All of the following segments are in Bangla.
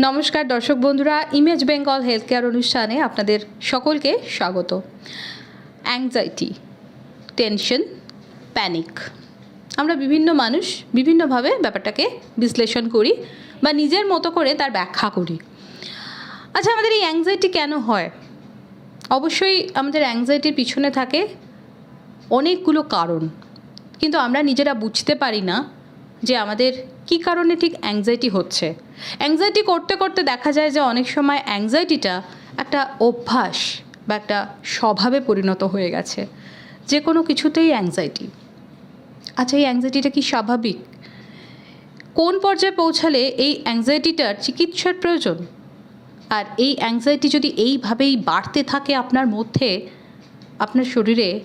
নমস্কার দর্শক বন্ধুরা ইমেজ বেঙ্গল হেলথ কেয়ার অনুষ্ঠানে আপনাদের সকলকে স্বাগত। অ্যাংজাইটি টেনশন প্যানিক আমরা বিভিন্ন মানুষ বিভিন্নভাবে ব্যাপারটাকে বিশ্লেষণ করি বা নিজের মতো করে তার ব্যাখ্যা করি। আচ্ছা আমাদের এই অ্যাংজাইটি কেন হয়? অবশ্যই আমাদের অ্যাংজাইটির পিছনে থাকে অনেকগুলো কারণ। কিন্তু আমরা নিজেরা বুঝতে পারি না যে আমাদের কী কারণে ঠিক অ্যাংজাইটি হচ্ছে? অ্যাংজাইটি করতে করতে দেখা যায় যে অনেক সময় অ্যাংজাইটিটা একটা অভ্যাস বা একটা স্বভাবে পরিণত হয়ে গেছে। যে কোনো কিছুতেই অ্যাংজাইটি আচ্ছা এই অ্যাংজাইটিটা কি স্বাভাবিক? কোন পর্যায়ে পৌঁছালে এই অ্যাংজাইটিটার চিকিৎসার প্রয়োজন? আর এই অ্যাংজাইটি যদি এইভাবেই বাড়তে থাকে আপনার মধ্যে, আপনার শরীরে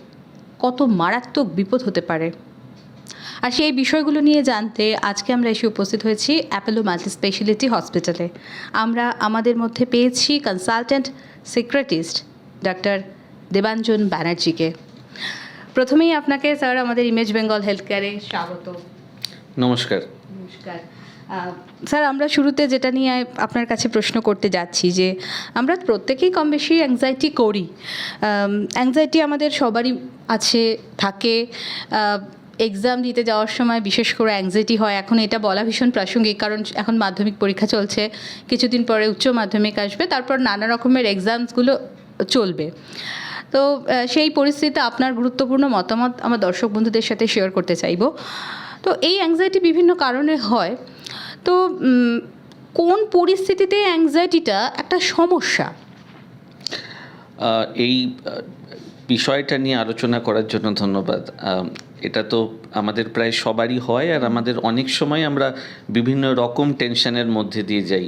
কত মারাত্মক বিপদ হতে পারে? আর সেই বিষয়গুলো নিয়ে জানতে আজকে আমরা এসে উপস্থিত হয়েছি অ্যাপোলো মাল্টি স্পেশালিটি হসপিটালে। আমরা আমাদের মধ্যে পেয়েছি কনসালটেন্ট সিক্রেটিস্ট ডাক্তার দেবাঞ্জন ব্যানার্জিকে। প্রথমেই আপনাকে স্যার আমাদের ইমেজ বেঙ্গল হেলথ কেয়ারে স্বাগত। নমস্কার। নমস্কার। স্যার আমরা শুরুতে যেটা নিয়ে আপনার কাছে প্রশ্ন করতে যাচ্ছি যে আমরা প্রত্যেকেই কম বেশি অ্যাংজাইটি করি। অ্যাংজাইটি আমাদের সবারই আছে থাকে। এক্সাম দিতে যাওয়ার সময় বিশেষ করে অ্যাংজাইটি হয়, এখন এটা বলা ভীষণ প্রাসঙ্গিক, কারণ এখন মাধ্যমিক পরীক্ষা চলছে, কিছুদিন পরে উচ্চ মাধ্যমিক আসবে, তারপর নানা রকমের এক্সামসগুলো চলবে। তো সেই পরিস্থিতিতে আপনার গুরুত্বপূর্ণ মতামত আমার দর্শক বন্ধুদের সাথে শেয়ার করতে চাইব। তো এই অ্যাংজাইটি বিভিন্ন কারণে হয়। তো কোন পরিস্থিতিতে অ্যাংজাইটিটা একটা সমস্যা? এই বিষয়টা নিয়ে আলোচনা করার জন্য ধন্যবাদ। এটা তো আমাদের প্রায় সবারই হয় আর আমাদের অনেক সময় আমরা বিভিন্ন রকম টেনশনের মধ্যে দিয়ে যাই।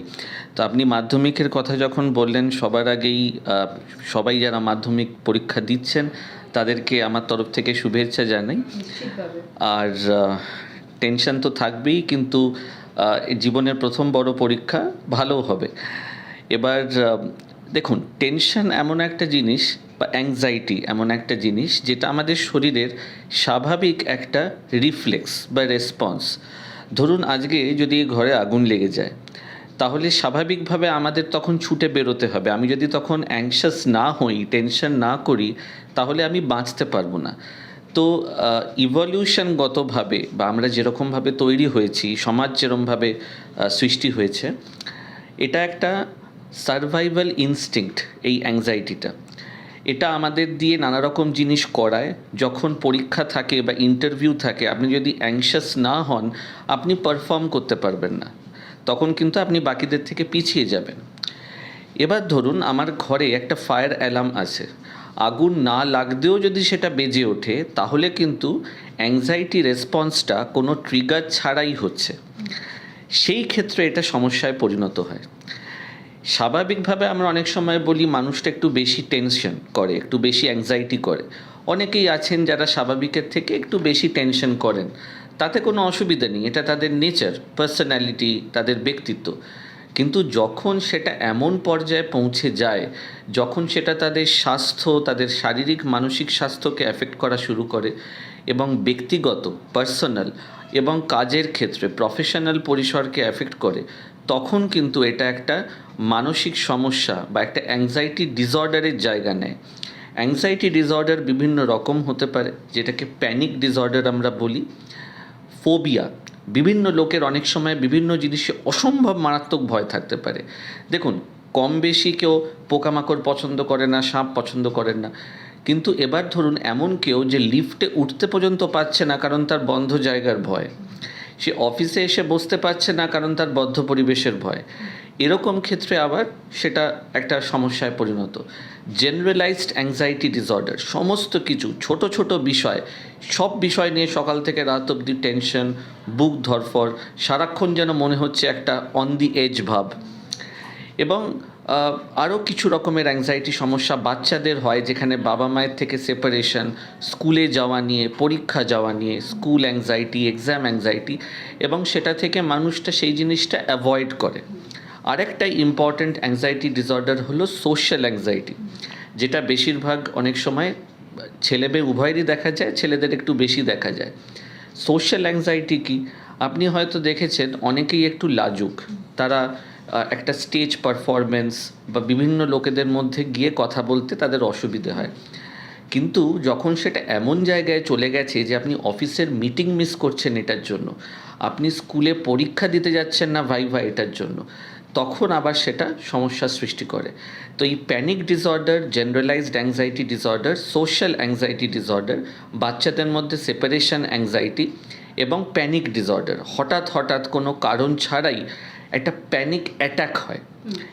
তো আপনি মাধ্যমিকের কথা যখন বললেন সবার আগেই সবাই যারা মাধ্যমিক পরীক্ষা দিচ্ছেন তাদেরকে আমার তরফ থেকে শুভেচ্ছা জানাই। আর টেনশন তো থাকবেই কিন্তু জীবনের প্রথম বড় পরীক্ষা ভালো হবে। এবার দেখুন টেনশন এমন একটা জিনিস বা অ্যাংজাইটি এমন একটা জিনিস যেটা আমাদের শরীরের স্বাভাবিক একটা রিফ্লেক্স বা রেসপন্স ধরুন আজকে যদি ঘরে আগুন লেগে যায় তাহলে স্বাভাবিকভাবে আমাদের তখন ছুটে বেরোতে হবে। আমি যদি তখন অ্যাংশাস না হই টেনশন না করি তাহলে আমি বাঁচতে পারব না। তো ইভলিউশনগতভাবে বা আমরা যেরকমভাবে তৈরি হয়েছি সমাজ যেরমভাবে আহ, সৃষ্টি হয়েছে এটা একটা সার্ভাইভাল ইনস্টিংক্ট এই অ্যাংজাইটিটা এটা আমাদের দিয়ে নানা রকম জিনিস করায়। যখন পরীক্ষা থাকে বা ইন্টারভিউ থাকে, আপনি যদি অ্যাংশাস না হন, আপনি পারফর্ম করতে পারবেন না। তখন কিন্তু আপনি বাকিদের থেকে পিছিয়ে যাবেন। এবার ধরুন আমার ঘরে একটা ফায়ার অ্যালার্ম আছে। আগুন না লাগতেও যদি সেটা বেজে ওঠে, তাহলে কিন্তু অ্যাংজাইটি রেসপন্সটা কোনো ট্রিগার ছাড়াই হচ্ছে। সেই ক্ষেত্রে এটা সমস্যায় পরিণত হয়। স্বাভাবিকভাবে আমরা অনেক সময় বলি মানুষটা একটু বেশি টেনশন করে, একটু বেশি অ্যাংজাইটি করে। অনেকেই আছেন যারা স্বাভাবিকের থেকে একটু বেশি টেনশন করেন। তাতে কোনো অসুবিধা নেই, এটা তাদের নেচার পার্সোনালিটি তাদের ব্যক্তিত্ব। কিন্তু যখন সেটা এমন পর্যায়ে পৌঁছে যায়, যখন সেটা তাদের স্বাস্থ্য, তাদের শারীরিক, মানসিক স্বাস্থ্যকে এফেক্ট করা শুরু করে এবং ব্যক্তিগত পার্সোনাল এবং কাজের ক্ষেত্রে প্রফেশনাল পরিসরকে এফেক্ট করে তখন কিন্তু এটা একটা মানসিক সমস্যা বা একটা অ্যাংজাইটি ডিসঅর্ডারের জায়গা নেয়। অ্যাংজাইটি ডিসঅর্ডার বিভিন্ন রকম হতে পারে, যেটাকে প্যানিক ডিসঅর্ডার আমরা বলি ফোবিয়া বিভিন্ন লোকের অনেক সময় বিভিন্ন জিনিসে অসম্ভব মারাত্মক ভয় থাকতে পারে। দেখুন, কম বেশি কেউ পোকামাকড় পছন্দ করে না, সাপ পছন্দ করেন না। কিন্তু এবার ধরুন এমন কেউ যে লিফটে উঠতে পর্যন্ত পাচ্ছে না কারণ তার বন্ধ জায়গার ভয়। সে অফিসে এসে বসতে পারছে না কারণ তার বদ্ধ পরিবেশের ভয়। এরকম ক্ষেত্রে আবার সেটা একটা সমস্যায় পরিণত। জেনারেলাইজড অ্যাংজাইটি ডিসঅর্ডার সমস্ত কিছু, ছোট ছোট বিষয়, সব বিষয় নিয়ে সকাল থেকে রাত অবধি টেনশন বুক ধরফর সারাক্ষণ যেন মনে হচ্ছে একটা অন দি এজ ভাব। এবং আরও কিছু রকমের অ্যাংজাইটি সমস্যা বাচ্চাদের হয়, যেখানে বাবা মায়ের থেকে সেপারেশন স্কুলে যাওয়া নিয়ে, পরীক্ষা যাওয়া নিয়ে স্কুল অ্যাংজাইটি এক্সাম অ্যাংজাইটি এবং সেটা থেকে মানুষটা সেই জিনিসটা অ্যাভয়েড করে। আরেকটা ইম্পর্ট্যান্ট অ্যাংজাইটি ডিসঅর্ডার হলো সোশ্যাল অ্যাংজাইটি যেটা বেশিরভাগ অনেক সময় ছেলে মেয়ে উভয়েরই দেখা যায়, ছেলেদের একটু বেশি দেখা যায়। সোশ্যাল অ্যাংজাইটি কি? আপনি হয়তো দেখেছেন, অনেকেই একটু লাজুক। তারা একটা স্টেজ পারফরমেন্স বা বিভিন্ন লোকেদের মধ্যে গিয়ে কথা বলতে তাদের অসুবিধে হয়। কিন্তু যখন সেটা এমন জায়গায় চলে গেছে যে আপনি অফিসের মিটিং মিস করছেন এটার জন্য, আপনি স্কুলে পরীক্ষা দিতে যাচ্ছেন না ভাইভা এটার জন্য, তখন আবার সেটা সমস্যার সৃষ্টি করে। তো এই panic disorder generalized anxiety disorder social anxiety disorder বাচ্চাদের মধ্যে সেপারেশন অ্যাংজাইটি এবং প্যানিক ডিসঅর্ডার হঠাৎ হঠাৎ কোনো কারণ ছাড়াই একটা প্যানিক অ্যাটাক হয়।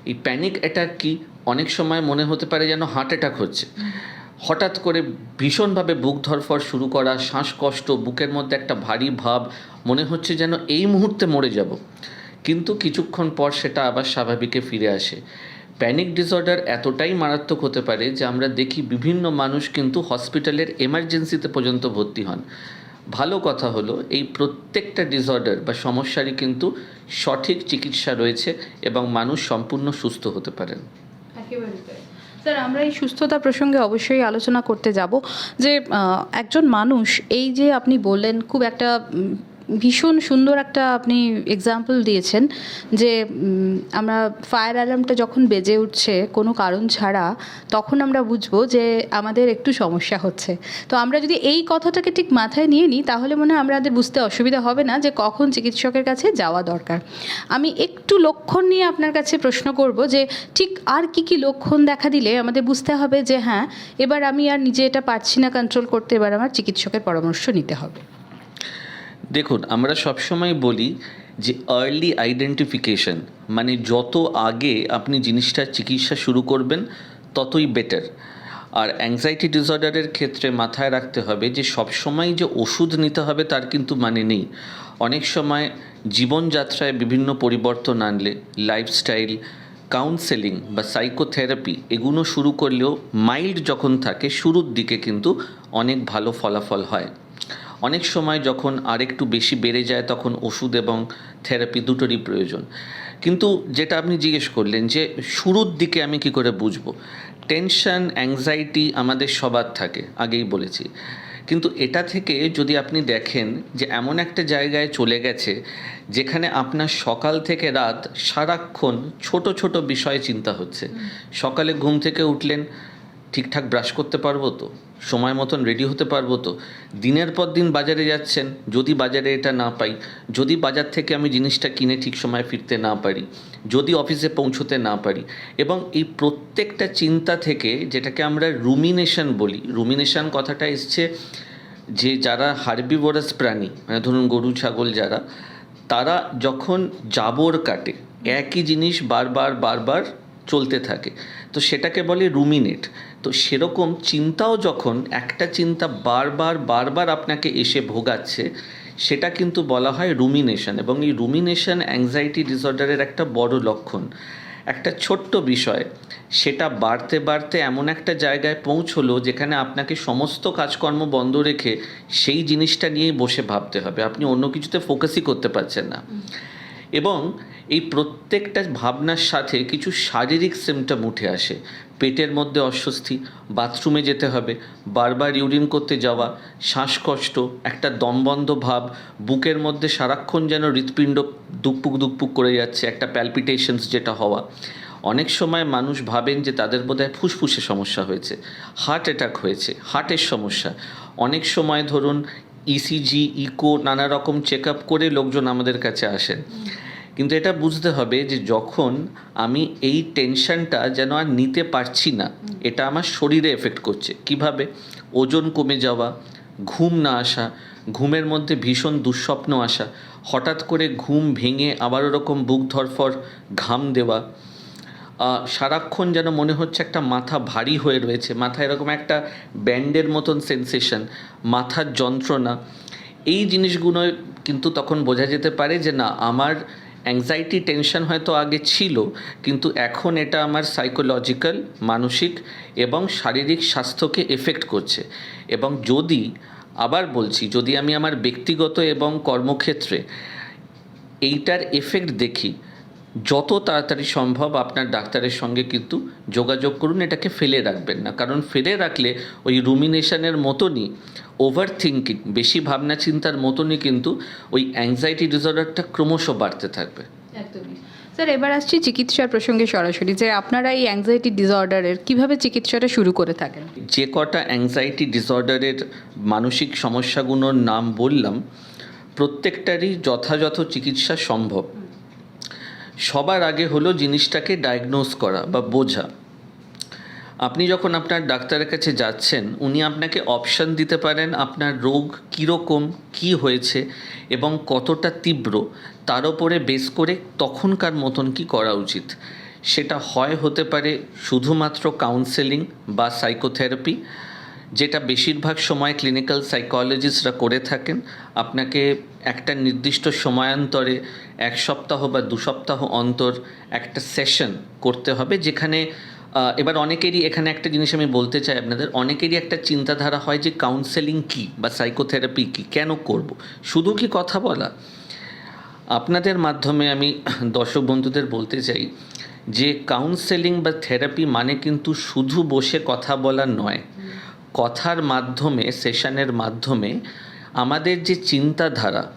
এই প্যানিক অ্যাটাক কি অনেক সময় মনে হতে পারে যেন হার্ট অ্যাটাক হচ্ছে। হঠাৎ করে ভীষণভাবে বুক ধরফর শুরু করা শ্বাসকষ্ট বুকের মধ্যে একটা ভারী ভাব মনে হচ্ছে যেন এই মুহূর্তে মরে যাব। কিন্তু কিছুক্ষণ পর সেটা আবার স্বাভাবিকে ফিরে আসে। প্যানিক ডিসঅর্ডার এতটাই মারাত্মক হতে পারে যে আমরা দেখি বিভিন্ন মানুষ কিন্তু হসপিটালের এমার্জেন্সিতে পর্যন্ত ভর্তি হন। ভালো কথা হলো, এই প্রত্যেকটা ডিসঅর্ডার বা সমস্যারই কিন্তু সঠিক চিকিৎসা রয়েছে এবং মানুষ সম্পূর্ণ সুস্থ হতে পারেন। স্যার, আমরা এই সুস্থতা প্রসঙ্গে অবশ্যই আলোচনা করতে যাব যে একজন মানুষ, এই যে আপনি বললেন, খুব একটা ভীষণ সুন্দর একটা আপনি এক্সাম্পল দিয়েছেন যে আমরা ফায়ার অ্যালার্মটা যখন বেজে উঠছে কোনো কারণ ছাড়া, তখন আমরা বুঝব যে আমাদের একটু সমস্যা হচ্ছে। তো আমরা যদি এই কথাটাকে ঠিক মাথায় নিয়ে নিই, তাহলে মনে হয় আমাদের বুঝতে অসুবিধা হবে না যে কখন চিকিৎসকের কাছে যাওয়া দরকার। আমি একটু লক্ষণ নিয়ে আপনার কাছে প্রশ্ন করব যে, ঠিক আর কি কি লক্ষণ দেখা দিলে আমাদের বুঝতে হবে যে হ্যাঁ এবার আমি আর নিজে এটা পারছি না কন্ট্রোল করতে, এবার আমার চিকিৎসকের পরামর্শ নিতে হবে। দেখুন, আমরা সবসময় বলি যে আর্লি আইডেন্টিফিকেশন মানে যত আগে আপনি জিনিসটার চিকিৎসা শুরু করবেন, ততই বেটার আর অ্যাংজাইটি ডিসঅর্ডারের ক্ষেত্রে মাথায় রাখতে হবে যে সবসময় যে ওষুধ নিতে হবে তার কিন্তু মানে নেই। অনেক সময় জীবনযাত্রায় বিভিন্ন পরিবর্তন আনলে লাইফস্টাইল কাউন্সেলিং বা সাইকোথেরাপি এগুলো শুরু করলেও মাইল্ড যখন থাকে, শুরুর দিকে কিন্তু অনেক ভালো ফলাফল হয়। অনেক সময় যখন আরেকটু বেশি বেড়ে যায় তখন ওষুধ এবং থেরাপি দুটোরই প্রয়োজন। কিন্তু যেটা আপনি জিজ্ঞেস করলেন যে শুরুর দিকে আমি কি করে বুঝব? টেনশন অ্যাংজাইটি আমাদের সবার থাকে আগেই বলেছি। কিন্তু এটা থেকে যদি আপনি দেখেন যে এমন একটা জায়গায় চলে গেছে যেখানে আপনার সকাল থেকে রাত সারাক্ষণ ছোট ছোট বিষয়ে চিন্তা হচ্ছে। সকালে ঘুম থেকে উঠলেন ঠিকঠাক ব্রাশ করতে পারব তো? সময় মতন রেডি হতে পারব তো? দিনের পর দিন বাজারে যাচ্ছেন, যদি বাজারে এটা না পাই, যদি বাজার থেকে আমি জিনিসটা কিনে ঠিক সময় ফিরতে না পারি, যদি অফিসে পৌঁছতে না পারি, এবং এই প্রত্যেকটা চিন্তা থেকে যেটাকে আমরা রুমিনেশন বলি রুমিনেশন কথাটা এসছে যে যারা হার্বিভোরাস প্রাণী মানে ধরুন গরু, ছাগল যারা, তারা যখন জাবর কাটে, একই জিনিস বারবার বারবার চলতে থাকে। তো সেটাকে বলে রুমিনেট তো সেরকম চিন্তাও যখন একটা চিন্তা বারবার বারবার আপনাকে এসে ভোগাচ্ছে সেটা কিন্তু বলা হয় রুমিনেশন এবং এই রুমিনেশন অ্যাংজাইটি ডিসঅর্ডারের একটা বড় লক্ষণ। একটা ছোট্ট বিষয় সেটা বাড়তে বাড়তে এমন একটা জায়গায় পৌঁছলো যেখানে আপনাকে সমস্ত কাজকর্ম বন্ধ রেখে সেই জিনিসটা নিয়েই বসে ভাবতে হবে। আপনি অন্য কিছুতে ফোকাসই করতে পারছেন না। এবং এই প্রত্যেকটা ভাবনার সাথে কিছু শারীরিক সিমটম উঠে আসে। পেটের মধ্যে অস্বস্তি বাথরুমে যেতে হবে, বারবার ইউরিন করতে যাওয়া, শ্বাসকষ্ট, একটা দমবন্ধ ভাব, বুকের মধ্যে সারাক্ষণ যেন হৃৎপিণ্ড দুকপুক দুকপুক করে যাচ্ছে, একটা প্যালপিটেশনস যেটা হওয়া। অনেক সময় মানুষ ভাবেন যে তাদের বোধহয় ফুসফুসে সমস্যা হয়েছে হার্ট অ্যাটাক হয়েছে হার্টের সমস্যা। অনেক সময় ধরুন ইসিজি ইকো নানা রকম চেক আপ করে লোকজন আমাদের কাছে আসেন। কিন্তু এটা বুঝতে হবে যে যখন আমি এই টেনশনটা যেন আর নিতে পারছি না, এটা আমার শরীরে এফেক্ট করছে। কীভাবে? ওজন কমে যাওয়া, ঘুম না আসা, ঘুমের মধ্যে ভীষণ দুঃস্বপ্ন আসা, হঠাৎ করে ঘুম ভেঙে আবার ওরকম বুক ধরফর, ঘাম দেওয়া সারাক্ষণ যেন মনে হচ্ছে একটা মাথা ভারী হয়ে রয়েছে, মাথা এরকম একটা ব্যান্ডের মতন সেন্সেশন মাথার যন্ত্রণা। এই জিনিসগুলো কিন্তু তখন বোঝা যেতে পারে যে না, আমার অ্যাংজাইটি টেনশন হয়তো আগে ছিল, কিন্তু এখন এটা আমার সাইকোলজিক্যাল মানসিক এবং শারীরিক স্বাস্থ্যকে এফেক্ট করছে। এবং যদি, আবার বলছি, যদি আমি আমার ব্যক্তিগত এবং কর্মক্ষেত্রে এইটার এফেক্ট দেখি যত তাড়াতাড়ি সম্ভব আপনার ডাক্তারের সঙ্গে কিন্তু যোগাযোগ করুন এটাকে ফেলে রাখবেন না। কারণ ফেলে রাখলে ওই রুমিনেশনের মতনই ওভার থিঙ্কিং বেশি ভাবনা চিন্তার মতনই কিন্তু ওই অ্যাংজাইটি ডিসঅর্ডারটা ক্রমশ বাড়তে থাকবে। একদমই। স্যার স্যার এবার আসছি চিকিৎসার প্রসঙ্গে সরাসরি যে আপনারা এই অ্যাংজাইটি ডিসঅর্ডারের কীভাবে চিকিৎসাটা শুরু করে থাকেন? যে কটা অ্যাংজাইটি ডিসঅর্ডারের মানসিক সমস্যাগুলোর নাম বললাম প্রত্যেকটারই যথাযথ চিকিৎসা সম্ভব। সবার আগে হলো জিনিসটাকে ডায়াগনোজ করা বা বোঝা। আপনি যখন আপনার ডাক্তারের কাছে যাচ্ছেন, উনি আপনাকে অপশান দিতে পারেন আপনার রোগ কীরকম, কী হয়েছে এবং কতটা তীব্র, তার ওপরে বেস করে তখনকার মতন কি করা উচিত। সেটা হয় হতে পারে শুধুমাত্র কাউন্সেলিং বা সাইকোথেরাপি যেটা বেশিরভাগ সময় ক্লিনিক্যাল সাইকোলজিস্টরা করে থাকেন, আপনাকে একটা নির্দিষ্ট সময়ান্তরে এক সপ্তাহ বা দু সপ্তাহ অন্তর একটা সেশন করতে হবে, যেখানে এবার অনেকেরই এখানে একটা জিনিস আমি বলতে চাই আপনাদের, অনেকেরই একটা চিন্তাধারা হয় যে কাউন্সেলিং কী বা সাইকোথেরাপি কী, কেন করব? শুধু কি কথা বলা? আপনাদের মাধ্যমে আমি দর্শক বন্ধুদের বলতে চাই যে কাউন্সেলিং বা থেরাপি মানে কিন্তু শুধু বসে কথা বলা নয়। কথার মাধ্যমে, সেশনের মাধ্যমে আমাদের যে চিন্তাধারা,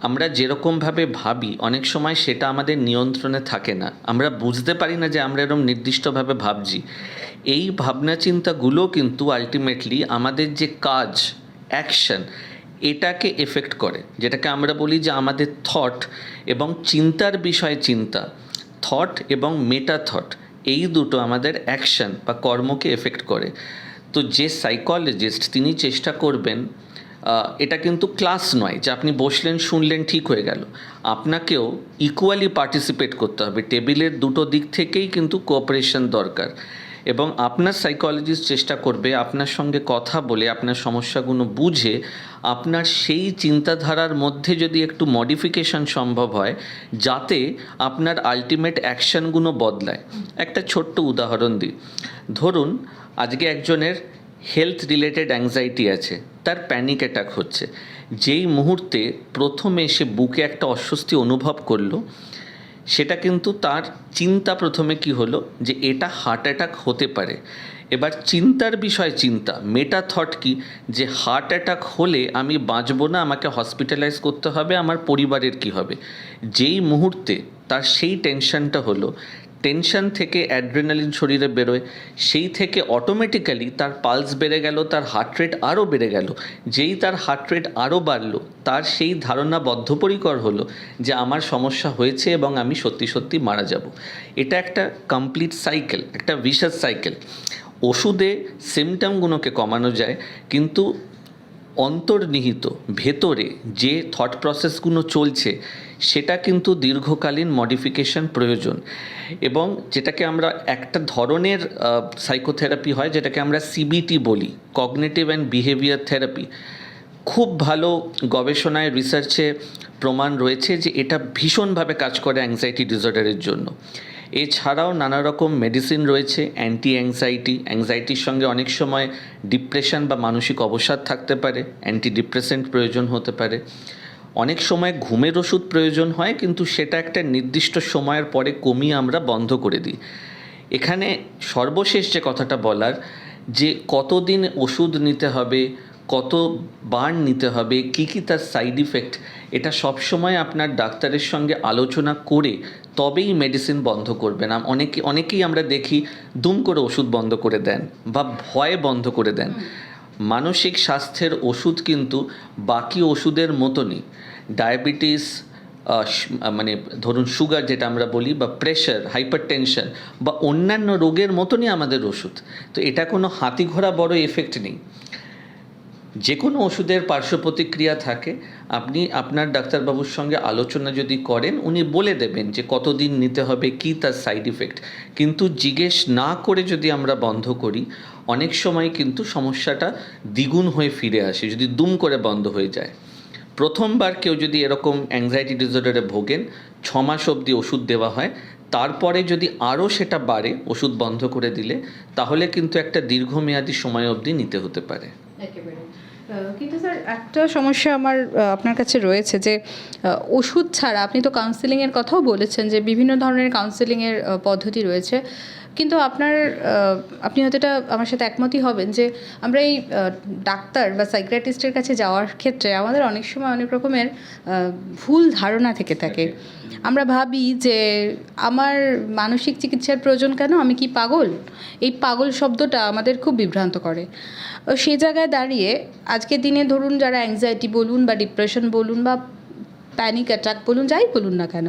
আমরা যেরকমভাবে ভাবি, অনেক সময় সেটা আমাদের নিয়ন্ত্রণে থাকে না। আমরা বুঝতে পারি না যে আমরা এরকম নির্দিষ্টভাবে ভাবছি। এই ভাবনা চিন্তাগুলো কিন্তু আলটিমেটলি আমাদের যে কাজ অ্যাকশন এটাকে এফেক্ট করে। যেটাকে আমরা বলি যে আমাদের থট এবং চিন্তার বিষয়ে চিন্তা। থট এবং মেটা থট এই দুটো আমাদের অ্যাকশন বা কর্মকে এফেক্ট করে। তো যে সাইকোলজিস্ট তিনি চেষ্টা করবেন এটা কিন্তু ক্লাস নয় যে আপনি বসলেন, শুনলেন, ঠিক হয়ে গেল। আপনাকেও ইকুয়ালি পার্টিসিপেট করতে হবে। টেবিলের দুটো দিক থেকেই কিন্তু কোঅপারেশন দরকার। এবং আপনার সাইকোলজিস্ট চেষ্টা করবে আপনার সঙ্গে কথা বলে আপনার সমস্যাগুলো বুঝে আপনার সেই চিন্তাধারার মধ্যে যদি একটু মডিফিকেশন সম্ভব হয়, যাতে আপনার আলটিমেট অ্যাকশনগুলো বদলায়। একটা ছোট্ট উদাহরণ দিই। ধরুন, আজকে একজনের হেলথ রিলেটেড অ্যাংজাইটি আছে, তার প্যানিক অ্যাটাক হচ্ছে। যেই মুহূর্তে প্রথমে সে বুকে একটা অস্বস্তি অনুভব করল সেটা কিন্তু তার চিন্তা প্রথমে কি হলো যে এটা হার্ট অ্যাটাক হতে পারে। এবার চিন্তার বিষয় চিন্তা মেটা থট কি? যে হার্ট অ্যাটাক হলে আমি বাঁচবো না, আমাকে হসপিটালাইজ করতে হবে, আমার পরিবারের কি হবে? যেই মুহূর্তে তার সেই টেনশনটা হলো টেনশন থেকে অ্যাড্রেনালিন শরীরে বেরোয়, সেই থেকে অটোমেটিক্যালি তার পালস বেড়ে গেল, তার হার্ট রেট আরও বেড়ে গেল। যেই তার হার্ট রেট আরও বাড়লো, তার সেই ধারণা বদ্ধপরিকর হলো যে আমার সমস্যা হয়েছে এবং আমি সত্যি সত্যি মারা যাব। এটা একটা কমপ্লিট সাইকেল একটা ভিশাস সাইকেল ওষুধে সিমটমগুলোকে কমানো যায়, কিন্তু অন্তর্নিহিত, ভেতরে যে থট প্রসেসগুলো চলছে সেটা কিন্তু দীর্ঘকালীন মডিফিকেশন প্রয়োজন। এবং যেটাকে আমরা একটা ধরনের সাইকোথেরাপি হয়, যেটাকে আমরা সিবিটি বলি কগনেটিভ অ্যান্ড বিহেভিয়ার থেরাপি খুব ভালো গবেষণায় রিসার্চে প্রমাণ রয়েছে যে এটা ভীষণভাবে কাজ করে অ্যাংজাইটি ডিসঅর্ডারের জন্য। এছাড়াও নানা রকম মেডিসিন রয়েছে অ্যান্টি অ্যাংজাইটি অ্যাংজাইটির সঙ্গে অনেক সময় ডিপ্রেশন বা মানসিক অবসাদ থাকতে পারে অ্যান্টি ডিপ্রেসেন্ট প্রয়োজন হতে পারে। অনেক সময় ঘুমের ওষুধ প্রয়োজন হয়, কিন্তু সেটা একটা নির্দিষ্ট সময়ের পরে কমিয়ে আমরা বন্ধ করে দিই। এখানে সর্বশেষ যে কথাটা বলার, যে কতদিন ওষুধ নিতে হবে কত বার নিতে হবে, কী কী তার সাইড ইফেক্ট এটা সবসময় আপনার ডাক্তারের সঙ্গে আলোচনা করে তবেই মেডিসিন বন্ধ করবেন। অনেকে অনেকেই আমরা দেখি দুম করে ওষুধ বন্ধ করে দেন বা ভয়ে বন্ধ করে দেন। মানসিক স্বাস্থ্যের ওষুধ কিন্তু বাকি ওষুধের মতনই। ডায়াবেটিস মানে ধরুন সুগার যেটা আমরা বলি বা প্রেশার হাইপার টেনশন বা অন্যান্য রোগের মতনই আমাদের ওষুধ। তো এটা কোনো হাতি ঘোড়া বড় এফেক্ট নেই। যে কোনো ওষুধের পার্শ্ব প্রতিক্রিয়া থাকে, আপনি আপনার ডাক্তারবাবুর সঙ্গে আলোচনা যদি করেন, উনি বলে দেবেন যে কতদিন নিতে হবে, কি তার সাইড ইফেক্ট কিন্তু জিজ্ঞেস না করে যদি আমরা বন্ধ করি, অনেক সময় কিন্তু সমস্যাটা দ্বিগুণ হয়ে ফিরে আসে, যদি দুম করে বন্ধ হয়ে যায়। প্রথমবার কেউ যদি এরকম অ্যাংজাইটি ডিসঅর্ডারে ভোগেন, ছ মাস অবধি ওষুধ দেওয়া হয়, তারপরে যদি আরও সেটা বাড়ে, ওষুধ বন্ধ করে দিলে, তাহলে কিন্তু একটা দীর্ঘমেয়াদী সময় অবধি নিতে হতে পারে। একেবারে। কিন্তু স্যার, একটা সমস্যা আমার আপনার কাছে রয়েছে যে ওষুধ ছাড়া, আপনি তো কাউন্সেলিংয়ের কথাও বলেছেন যে, বিভিন্ন ধরনের কাউন্সেলিংয়ের পদ্ধতি রয়েছে। কিন্তু আপনার আপনি হয়তো এটা আমার সাথে একমতই হবেন যে আমরা এই ডাক্তার বা সাইকিয়াট্রিস্টের কাছে যাওয়ার ক্ষেত্রে আমাদের অনেক সময় অনেক রকমের ভুল ধারণা থেকে থাকে। আমরা ভাবি যে আমার মানসিক চিকিৎসার প্রয়োজন কেন? আমি কি পাগল? এই পাগল শব্দটা আমাদের খুব বিভ্রান্ত করে। সেই জায়গায় দাঁড়িয়ে আজকের দিনে ধরুন যারা অ্যাংজাইটি বলুন বা ডিপ্রেশন বলুন বা প্যানিক অ্যাটাক বলুন, যাই বলুন না কেন।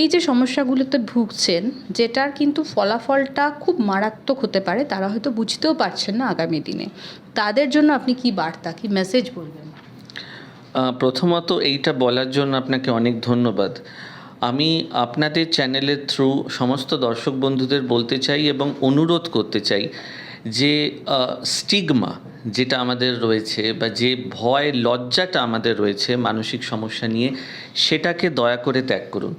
এই যে সমস্যাগুলোতে ভুগছেন, যেটার কিন্তু ফলাফলটা খুব মারাত্মক হতে পারে, তারা হয়তো বুঝতেও পারছেন না আগামী দিনে। তাদের জন্য আপনি কি বার্তা, কি মেসেজ বলবেন? প্রথমত এইটা বলার জন্য আপনাকে অনেক ধন্যবাদ। আমি আপনাদের চ্যানেলের থ্রু সমস্ত দর্শক বন্ধুদের বলতে চাই এবং অনুরোধ করতে চাই যে স্টিগমা যেটা আমাদের রয়েছে বা যে ভয়, লজ্জাটা আমাদের রয়েছে মানসিক সমস্যা নিয়ে, সেটাকে দয়া করে ত্যাগ করুন।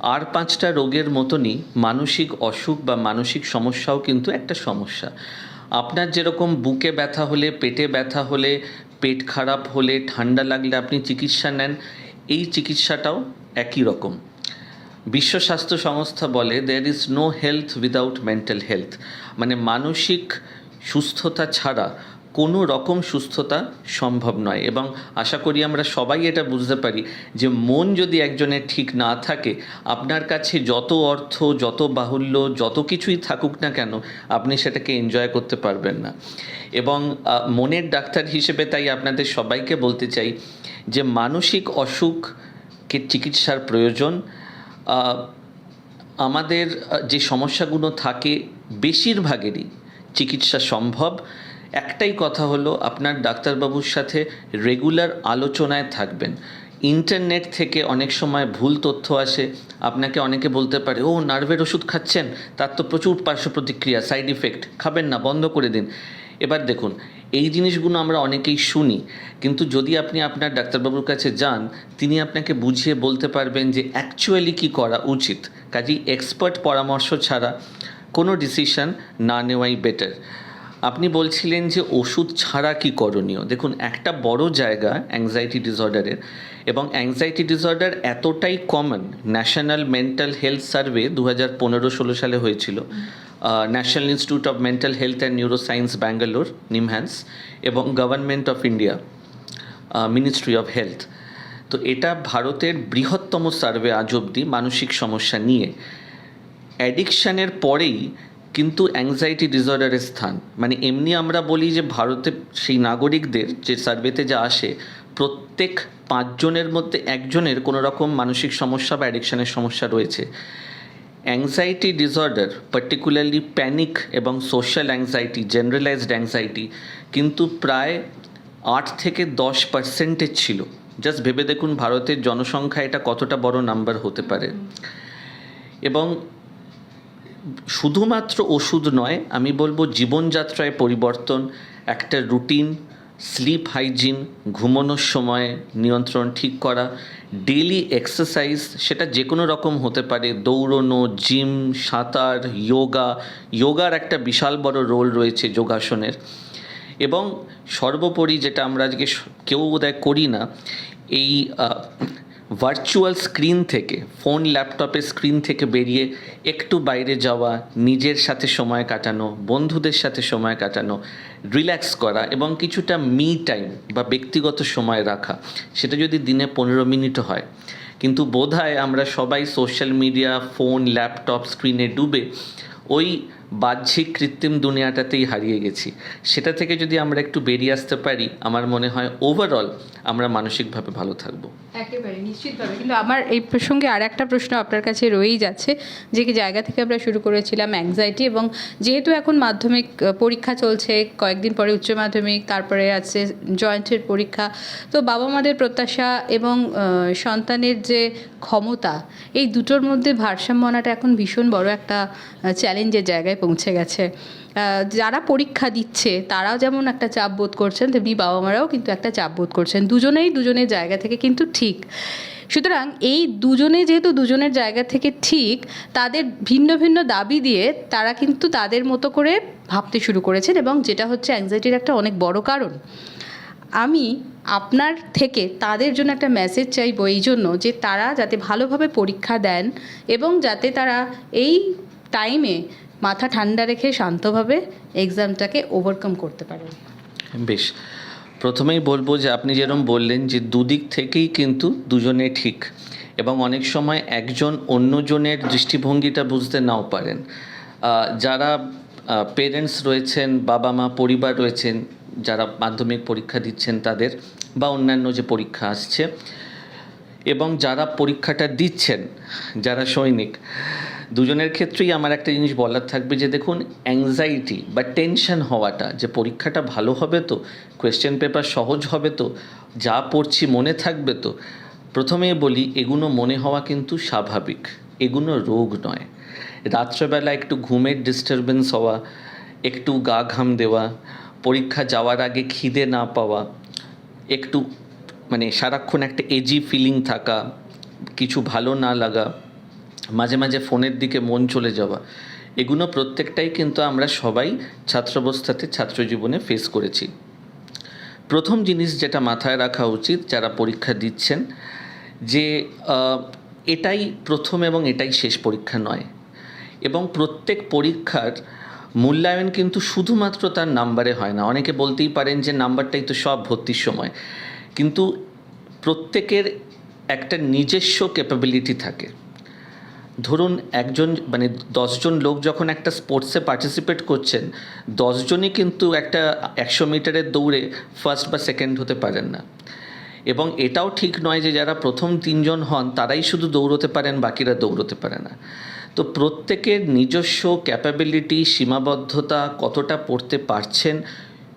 আর পাঁচটা রোগের মতনই মানসিক অসুখ বা মানসিক সমস্যাও কিন্তু একটা সমস্যা। আপনার যেরকম বুকে ব্যথা হলে, পেটে ব্যথা হলে, পেট খারাপ হলে, ঠান্ডা লাগলে আপনি চিকিৎসা নেন, এই চিকিৎসাটাও একই রকম। বিশ্ব স্বাস্থ্য সংস্থা বলে there is no health without mental health মানে মানসিক সুস্থতা ছাড়া কোনো রকম সুস্থতা সম্ভব নয় এবং আশা করি আমরা সবাই এটা বুঝতে পারি যে মন যদি একজনের ঠিক না থাকে, আপনার কাছে যত অর্থ, যত বাহুল্য, যত কিছুই থাকুক না কেন, আপনি সেটাকে এনজয় করতে পারবেন না। এবং মনের ডাক্তার হিসেবে তাই আপনাদের সবাইকে বলতে চাই যে মানসিক অসুখকে চিকিৎসার প্রয়োজন। আমাদের যে সমস্যাগুলো থাকে, বেশিরভাগেরই চিকিৎসা সম্ভব। একটাই কথা হলো আপনার ডাক্তারবাবুর সাথে রেগুলার আলোচনায় থাকবেন। ইন্টারনেট থেকে অনেক সময় ভুল তথ্য আসে, আপনাকে অনেকে বলতে পারে, ও, নার্ভের ওষুধ খাচ্ছেন, তার তো প্রচুর পার্শ্ব প্রতিক্রিয়া, সাইড ইফেক্ট, খাবেন না, বন্ধ করে দিন। এবার দেখুন, এই জিনিসগুলো আমরা অনেকেই শুনি, কিন্তু যদি আপনি আপনার ডাক্তারবাবুর কাছে যান, তিনি আপনাকে বুঝিয়ে বলতে পারবেন যে অ্যাকচুয়ালি কী করা উচিত। কাজেই এক্সপার্ট পরামর্শ ছাড়া কোনো ডিসিশন না নেওয়াই বেটার আপনি বলছিলেন যে ওষুধ ছাড়া কি করণীয়? দেখুন, একটা বড় জায়গা অ্যাংজাইটি ডিসঅর্ডারের এবং অ্যাংজাইটি ডিসঅর্ডার এতটাই common national mental health survey দু হাজার পনেরো ষোলো সালে হয়েছিল। National institute of mental health and neuro science Bangalore NIMHANS এবং government of India ministry of health তো এটা ভারতের বৃহত্তম সার্ভে আজ অবধি মানসিক সমস্যা নিয়ে। অ্যাডিকশানের পরেই কিন্তু অ্যাংজাইটি ডিসঅর্ডারের স্থান। মানে এমনি আমরা বলি যে ভারতে সেই নাগরিকদের যে সার্ভেতে যা আসে প্রত্যেক পাঁচজনের মধ্যে একজনের কোনো রকম মানসিক সমস্যা বা অ্যাডিকশানের সমস্যা রয়েছে। অ্যাংজাইটি ডিসঅর্ডার পার্টিকুলারলি প্যানিক এবং সোশ্যাল অ্যাংজাইটি জেনারেলাইজড অ্যাংজাইটি কিন্তু প্রায় আট থেকে দশ পার্সেন্টের ছিল। জাস্ট ভেবে দেখুন ভারতের জনসংখ্যা এটা কতটা বড় নাম্বার হতে পারে। এবং শুধুমাত্র ওষুধ নয়, আমি বলব জীবনযাত্রায় পরিবর্তন, একটা রুটিন, স্লিপ হাইজিন, ঘুমানোর সময় নিয়ন্ত্রণ ঠিক করা ডেলি এক্সারসাইজ, সেটা যে কোনো রকম হতে পারে, দৌড়নো, জিম, সাঁতার যোগা যোগার একটা বিশাল বড় রোল রয়েছে যোগাসনের। এবং সর্বোপরি যেটা আমরা আজকে কেউ বোধহয় করি না, এই ভার্চুয়াল স্ক্রিন থেকে ফোন ল্যাপটপের স্ক্রিন থেকে বেরিয়ে একটু বাইরে যাওয়া, নিজের সাথে সময় কাটানো, বন্ধুদের সাথে সময় কাটানো রিল্যাক্স করা এবং কিছুটা মি টাইম বা ব্যক্তিগত সময় রাখা, সেটা যদি দিনে পনেরো মিনিট হয়। কিন্তু বোধহয় আমরা সবাই সোশ্যাল মিডিয়া ফোন ল্যাপটপ স্ক্রিনে ডুবে ওই বাহ্যিক কৃত্রিম দুনিয়াটাতেই হারিয়ে গেছি। সেটা থেকে যদি আমরা একটু বেরিয়ে আসতে পারি, আমার মনে হয় ওভারঅল আমরা মানসিকভাবে ভালো থাকব। একেবারে, নিশ্চিতভাবে। কিন্তু আমার এই প্রসঙ্গে আর একটা প্রশ্ন আপনার কাছে রয়েই যাচ্ছে, যে কি জায়গা থেকে আমরা শুরু করেছিলাম অ্যাংজাইটি এবং যেহেতু এখন মাধ্যমিক পরীক্ষা চলছে, কয়েকদিন পরে উচ্চ মাধ্যমিক, তারপরে আছে জয়েন্টের পরীক্ষা, তো বাবা মাদের প্রত্যাশা এবং সন্তানের যে ক্ষমতা, এই দুটোর মধ্যে ভারসাম্য আনাটা এখন ভীষণ বড় একটা চ্যালেঞ্জের জায়গায় পৌঁছে গেছে। যারা পরীক্ষা দিচ্ছে, তারাও যেমন একটা চাপ বোধ করছেন, তেমনি বাবা মারাও কিন্তু একটা চাপ বোধ করছেন। দুজনেই দুজনের জায়গা থেকে কিন্তু ঠিক। সুতরাং এই দুজনে যেহেতু দুজনের জায়গা থেকে ঠিক, তাদের ভিন্ন ভিন্ন দাবি দিয়ে তারা কিন্তু তাদের মতো করে ভাবতে শুরু করেছেন এবং যেটা হচ্ছে অ্যাংজাইটির একটা অনেক বড় কারণ। আমি আপনার থেকে তাদের জন্য একটা মেসেজ চাইব এই জন্য যে তারা যাতে ভালোভাবে পরীক্ষা দেন এবং যাতে তারা এই টাইমে মাথা ঠান্ডা রেখে শান্তভাবে এক্সামটাকে ওভারকাম করতে পারেন। বেশ। প্রথমেই বলব যে আপনি যেরকম বললেন যে দুদিক থেকেই কিন্তু দুজনে ঠিক এবং অনেক সময় একজন অন্যজনের দৃষ্টিভঙ্গিটা বুঝতে নাও পারেন। যারা পেরেন্টস রয়েছেন, বাবা মা, পরিবার রয়েছেন, যারা মাধ্যমিক পরীক্ষা দিচ্ছেন তাদের বা অন্যান্য যে পরীক্ষা আসছে এবং যারা পরীক্ষাটা দিচ্ছেন, যারা সৈনিক দুজনের ক্ষেত্রেই আমার একটা জিনিস বলার থাকবে যে দেখুন অ্যাংজাইটি বা টেনশন হওয়াটা, যে পরীক্ষাটা ভালো হবে তো কোয়েশ্চেন পেপার সহজ হবে তো, যা পড়ছি মনে থাকবে তো প্রথমেই বলি এগুলো মনে হওয়া কিন্তু স্বাভাবিক এগুলো রোগ নয়। রাত্রেবেলা একটু ঘুমের ডিস্টারবেন্স হওয়া, একটু গা ঘাম দেওয়া, পরীক্ষা যাওয়ার আগে খিদে না পাওয়া, একটু মানে সারাক্ষণ একটা এজি ফিলিং থাকা, কিছু ভালো না লাগা মাঝে মাঝে ফোনের দিকে মন চলে যাওয়া এগুলো প্রত্যেকটাই কিন্তু আমরা সবাই ছাত্রাবস্থাতে ছাত্র জীবনে ফেস করেছি। প্রথম জিনিস যেটা মাথায় রাখা উচিত, যারা পরীক্ষা দিচ্ছেন, যে এটাই প্রথম এবং এটাই শেষ পরীক্ষা নয়। এবং প্রত্যেক পরীক্ষার মূল্যায়ন কিন্তু শুধুমাত্র তার নাম্বারে হয় না। অনেকে বলতেই পারেন যে নাম্বারটাই তো সব ভর্তির সময়। কিন্তু প্রত্যেকের একটা নিজস্ব ক্যাপাবিলিটি থাকে। ধরুন একজন মানে দশজন লোক যখন একটা স্পোর্টসে পার্টিসিপেট করছেন, দশজনই কিন্তু একটা একশো মিটারের দৌড়ে ফার্স্ট বা সেকেন্ড হতে পারেন না। এবং এটাও ঠিক নয় যে যারা প্রথম তিনজন হন, তারাই শুধু দৌড়তে পারেন, বাকিরা দৌড়তে পারে না। তো প্রত্যেকের নিজস্ব ক্যাপাবিলিটি সীমাবদ্ধতা কতটা পড়তে পারছেন,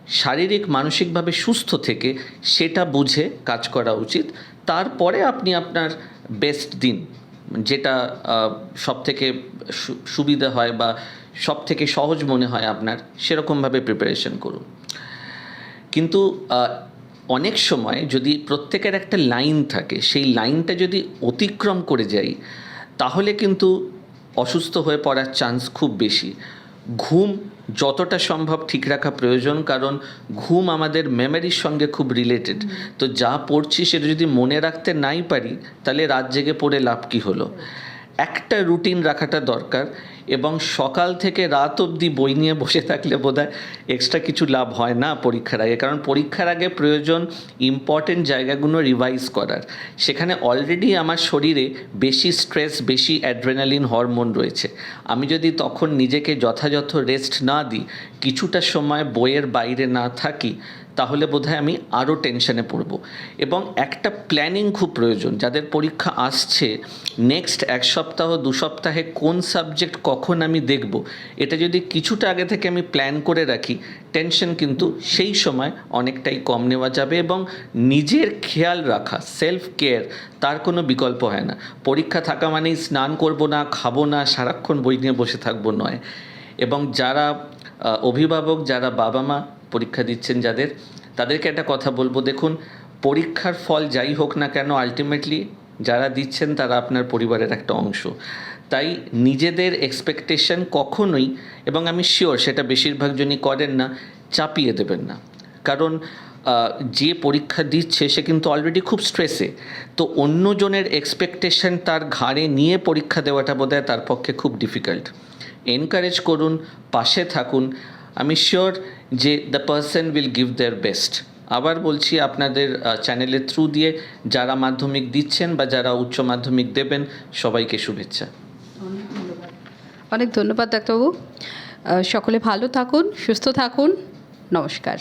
শারীরিক, মানসিকভাবে সুস্থ থেকে সেটা বুঝে কাজ করা উচিত। তারপরে আপনি আপনার বেস্ট দিন। যেটা সব থেকে সুবিধা হয় বা সব থেকে সহজ মনে হয় আপনার, সেরকমভাবে প্রিপারেশন করুন। কিন্তু অনেক সময় যদি প্রত্যেকের একটা লাইন থাকে, সেই লাইনটা যদি অতিক্রম করে যাই, তাহলে কিন্তু অসুস্থ হয়ে পড়ার চান্স খুব বেশি। ঘুম যতটা সম্ভব ঠিক রাখা প্রয়োজন, কারণ ঘুম আমাদের মেমোরির সঙ্গে খুব রিলেটেড তো যা পড়ছি সেটা যদি মনে রাখতে নাই পারি, তাহলে রাত জেগে পড়ে লাভ কী হলো? একটা রুটিন রাখাটা দরকার। এবং সকাল থেকে রাত অবধি বই নিয়ে বসে থাকলে বোধহয় এক্সট্রা কিছু লাভ হয় না পরীক্ষার আগে। কারণ পরীক্ষার আগে প্রয়োজন ইম্পর্টেন্ট জায়গাগুলো রিভাইজ করার। সেখানে অলরেডি আমার শরীরে বেশি স্ট্রেস বেশি অ্যাড্রেনালিন হরমোন রয়েছে। আমি যদি তখন নিজেকে যথাযথ রেস্ট না দিই, কিছুটা সময় বইয়ের বাইরে না থাকি তাহলে বোধহয় আমি আরও টেনশনে পড়ব। এবং একটা প্ল্যানিং খুব প্রয়োজন, যাদের পরীক্ষা আসছে নেক্সট এক সপ্তাহ, দু সপ্তাহে কোন সাবজেক্ট কখন আমি দেখব, এটা যদি কিছুটা আগে থেকে আমি প্ল্যান করে রাখি টেনশন কিন্তু সেই সময় অনেকটাই কম নেওয়া যাবে এবং নিজের খেয়াল রাখা সেলফ কেয়ার তার কোনো বিকল্প হয় না। পরীক্ষা থাকা মানেই স্নান করব না, খাব না, সারাক্ষণ বই নিয়ে বসে থাকব নয়। এবং যারা অভিভাবক, যারা বাবা মা পরীক্ষা দিচ্ছেন যাদের, তাদেরকে একটা কথা বলব। দেখুন, পরীক্ষার ফল যাই হোক না কেন আলটিমেটলি যারা দিচ্ছেন তারা আপনার পরিবারের একটা অংশ। তাই নিজেদের এক্সপেকটেশন কখনোই, এবং আমি শিওর সেটা বেশিরভাগ জনই করেন না, চাপিয়ে দেবেন না। কারণ যে পরীক্ষা দিচ্ছে সে কিন্তু অলরেডি খুব স্ট্রেসে তো অন্যজনের এক্সপেকটেশন তার ঘাড়ে নিয়ে পরীক্ষা দেওয়াটা বোধহয় তার পক্ষে খুব ডিফিকাল্ট এনকারেজ করুন, পাশে থাকুন আমি শিওর যে the person will give their best আবার বলছি আপনাদের চ্যানেলের থ্রু দিয়ে যারা মাধ্যমিক দিচ্ছেন বা যারা উচ্চ মাধ্যমিক দেবেন, সবাইকে শুভেচ্ছা। অনেক ধন্যবাদ ডাক্তারবাবু। সকলে ভালো থাকুন, সুস্থ থাকুন। নমস্কার।